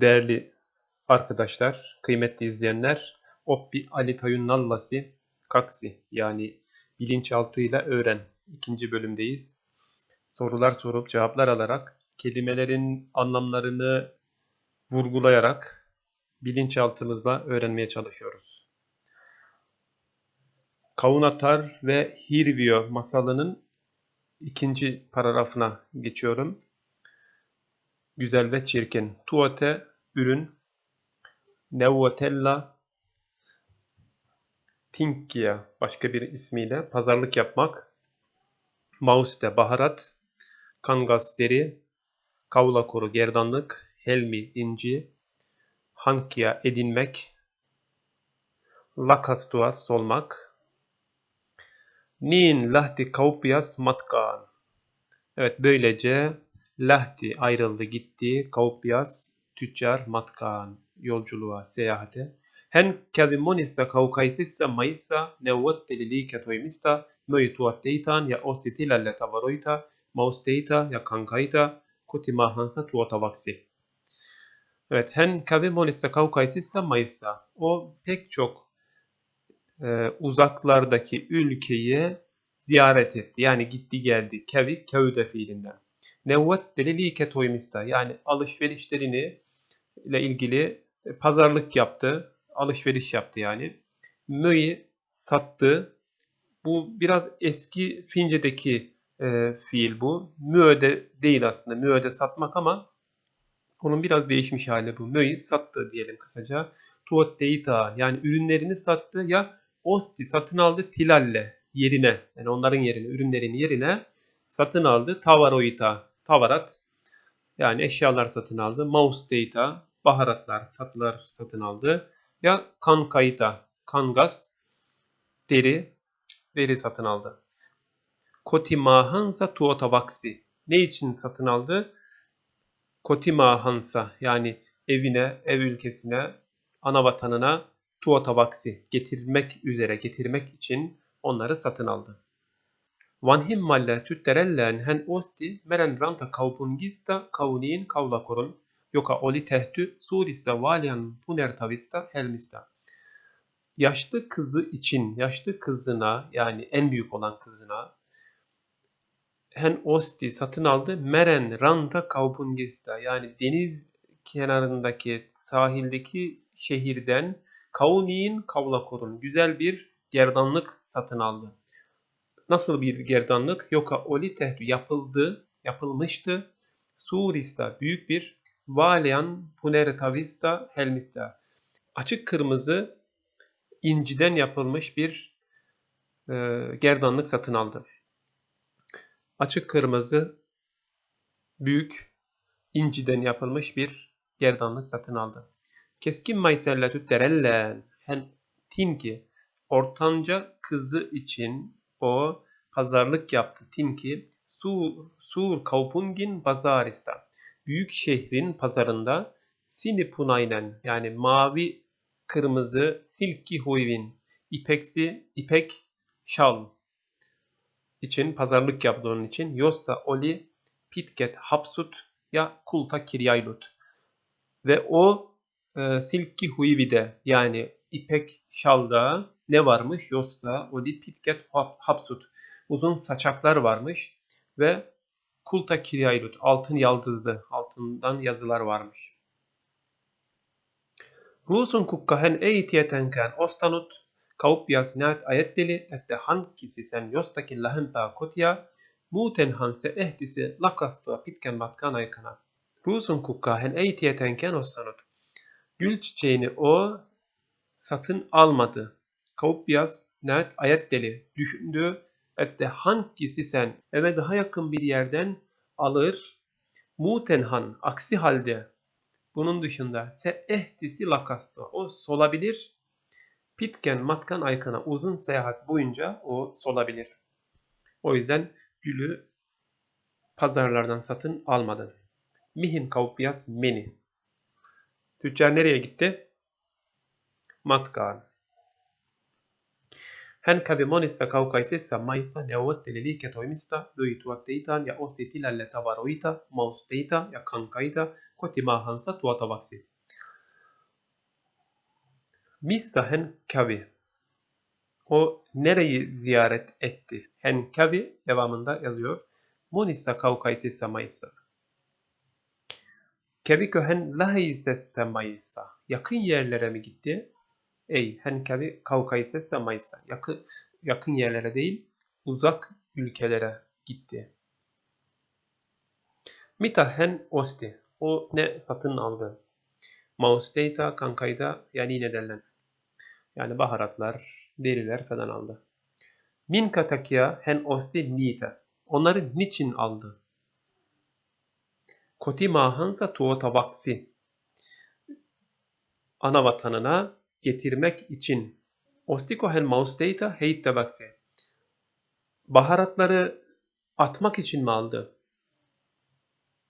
Değerli arkadaşlar, kıymetli izleyenler, Oppi Alitayun Nallasi Kaksi yani bilinçaltıyla öğren ikinci bölümdeyiz. Sorular sorup cevaplar alarak kelimelerin anlamlarını vurgulayarak bilinçaltımızla öğrenmeye çalışıyoruz. Kaunatar ve Hirvio masalının ikinci paragrafına geçiyorum. Güzel ve çirkin. Tuote ürün. Neuvotella Tinkia başka bir ismiyle pazarlık yapmak. Mauste baharat. Kangas deri. Kavla koru gerdanlık. Helmi inci. Hankia edinmek. Lakastuas solmak. Nin lahti kaupias matkaan. Evet böylece Lahti ayrıldı gitti. Kaupias tüccar matkaan yolculuğa seyahate. Hen kävimonissa kaukaisissa maissa neuvotteli liiketoimista möituotteitaan ja osti tilalle tavaroita, mausteita ja kankaita kotimaahansa tuotavaksi. Evet, hen kävimonissa kaukaisissa maissa o pek çok e, uzaklardaki ülkeyi ziyaret etti. Yani gitti geldi. Kevi, kevde fiilinden. Nevvat delilike toymista yani alışverişlerini ile ilgili e, pazarlık yaptı. Alışveriş yaptı yani. Mö'yi sattı. Bu biraz eski Fince'deki e, fiil bu. Mö'de değil aslında. Mö'de satmak ama onun biraz değişmiş hali bu. Mö'yi sattı diyelim kısaca. Tuot deita yani ürünlerini sattı ya osti satın aldı tilalle yerine yani onların yerine ürünlerin yerine satın aldı. Tavaroita tavarat yani eşyalar satın aldı. Mouse data baharatlar, tatlılar satın aldı. Ya kan kayıta, kangas deri, deri satın aldı. Kotimahansa tuotavaksi. Ne için satın aldı? Kotimahansa yani evine, ev ülkesine, ana vatanına tuotavaksi getirmek üzere, getirmek için onları satın aldı. Vanhimmalle tyttärellään hän osti merenranta kaupungista kauniin kaulakorun, joka oli tehty suurista vaalean punertavista helmistä. Yaşlı kızı için, yaşlı kızına yani en büyük olan kızına hen osti satın aldı meren ranta kaupungista yani deniz kenarındaki sahildeki şehirden kauniin kavlakorun güzel bir gerdanlık satın aldı. Nasıl bir gerdanlık? Yoka oli tehdü yapıldı, yapılmıştı. Surista büyük bir Valian puneretavista helmista açık kırmızı inciden yapılmış bir e, gerdanlık satın aldı. Açık kırmızı büyük inciden yapılmış bir gerdanlık satın aldı. Keskin maysella tütterellen hen tinki ortanca kızı için o pazarlık yaptı Timki Sur, Sur Kaupungin Bazarista. Büyük şehrin pazarında Sinipunaynen yani mavi kırmızı silki huyvin ipeksi ipek şal için pazarlık yaptı onun için. Yossa oli pitket hapsut ya kulta kiryaylut. Ve o e, silki huyvide yani ipek şalda ne varmış? Yossa, Oli, Pitket, Hapsut. Uzun saçaklar varmış ve Kulta Kiryailut, altın yaldızlı, altından yazılar varmış. Ruusun kukkahen ei tietenkään ostanut kauppias näet ajatteli, että hankkisi sen jostakin lähempää kotia, muutenhan se ehtisi lakastua pitkän matkan aikana. Ruusun kukkahen ei tietenkään ostanut. Gül çiçeğini o satın almadı. Kauppias net Ayetteli düşündü ve hangisi sen eve daha yakın bir yerden alır. Mutenhan aksi halde bunun dışında se ehtisi lakasto o solabilir. Pitken matkan aykana uzun seyahat boyunca o solabilir. O yüzden gülü pazarlardan satın almadı. Mihin kauppias meni. Tüccar nereye gitti? Matkaan. Hän kävi monissa kaukaisissa maissa neuvotteli liiketoimista, myi tuotteitaan ja osti tilalle tavaroita, mausteita ja kankaita kotimaahansa tuotavaksi. Missä hän kävi? O nereyi ziyaret etti? Hän kävi devamında yazıyor. Monissa kaukaisissa maissa. Kävikö hän läheisessä maissa? Yakın yerlere mi gitti? Ey, hän kävi kaukaisessa maissa. Yakın, yakın yerlere değil, uzak ülkelere gitti. Mitä hän osti? O ne satın aldı? Mausteita, kankayda yani nedenlen. Yani baharatlar, deriler falan aldı. Minkä takia hän osti niitä? Onları niçin aldı? Kotimaahansa tuotavaksi. Ana vatanına getirmek için. Ostiko hän mausteita heittäväksi. Baharatları atmak için mi aldı?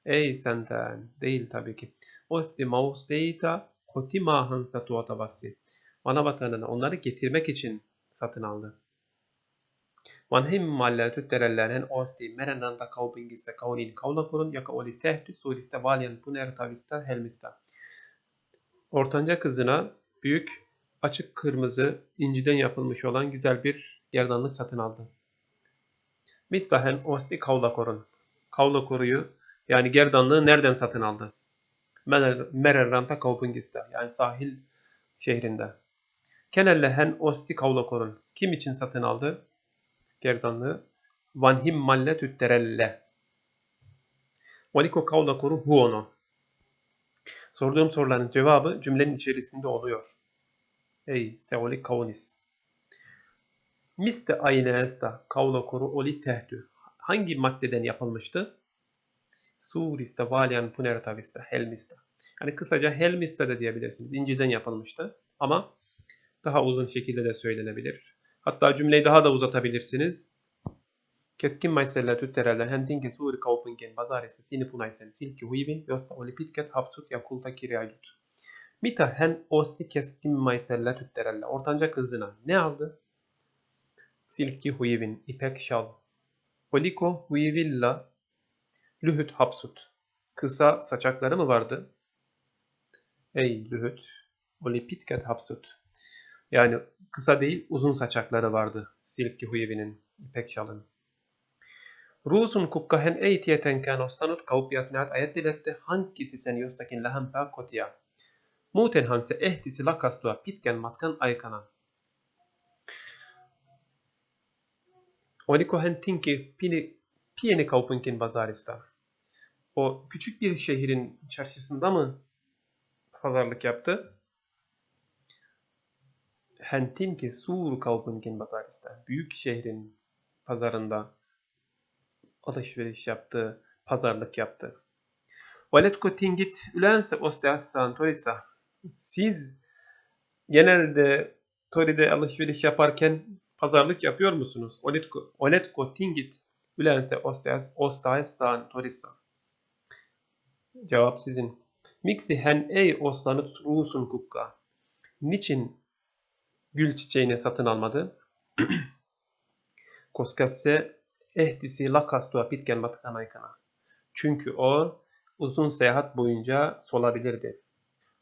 Ei sentään, değil tabii ki. Osti mausteita kotimaahansa tuotavaksi. Ana vatanına onları getirmek için satın aldı. Vanhemmalle tyttärellään osti merenranta kaupungissa kauniin kaulakorun, joka oli tehty suurista valjan punertavista helmistä. Ortanca kızına büyük, açık kırmızı, inciden yapılmış olan güzel bir gerdanlık satın aldı. Mistä hän osti kaulakorun? Kaulakoruyu yani gerdanlığı nereden satın aldı? Mer- Merenranta kaupungista yani sahil şehrinde. Kenelle hän osti kaulakorun? Kim için satın aldı? gerdanlığı Vanhim malle tyttärelle. Oliko kaulakoru huono? Sorduğum soruların cevabı cümlenin içerisinde oluyor. Ei, se oli kaunis. Mistä aineesta kaulakoru oli tehty? Hangi maddeden yapılmıştı? Suurista, valyan, punertavista, helmistä. Yani kısaca helmistä de diyebilirsiniz. İnciden yapılmıştı. Ama daha uzun şekilde de söylenebilir. Hatta cümleyi daha da uzatabilirsiniz. Keskin maiselä tyttärellä hän tinki suuri kaupunkien bazaarissa sinipunaisen silkkihuivin, jossa oli pitkät hapsut ja kultakirjaidut. Mitä hän osti keskimmäisellä tyttärellä? Ortanca kızına ne aldı? Silkkihuivin, ipek şal. Oliko huivilla lyhyt hapsut? Kısa saçakları mı vardı? Ey lyhyt. Oli pitkät hapsut. Yani kısa değil uzun saçakları vardı Silkki Huivi'nin, ipek şalın. Ruusun kukka hän ei tietenkään ostanut kauppias näet ajatteli, että hankkisi sen jostakin lähempää kotia. Muutenhan se ehtisi lakastua pitkän matkan aikana. Oliko hän tinki pieni, pieni kaupunkin bazarista? O küçük bir şehrin çarşısında mı pazarlık yaptı? Hän tinki suurkaupungin bazarista. Büyük şehrin pazarında alışveriş yaptı, pazarlık yaptı. Valetko tingit ülense osteassan torissa. Siz genelde Tori'de alışveriş yaparken pazarlık yapıyor musunuz? Oletko, oletko tingit ülense osteas, ostaessan torissa. Cevap sizin. Miksi hän ei ostanut ruusun kukkaa? Niçin gül çiçeğini satın almadı? Koska se ehtisi lakastua pitkän matkan aikana. Çünkü o uzun seyahat boyunca solabilirdi.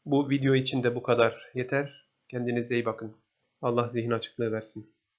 Bu video için de bu kadar yeter. Kendinize iyi bakın. Allah zihin açıklığı versin.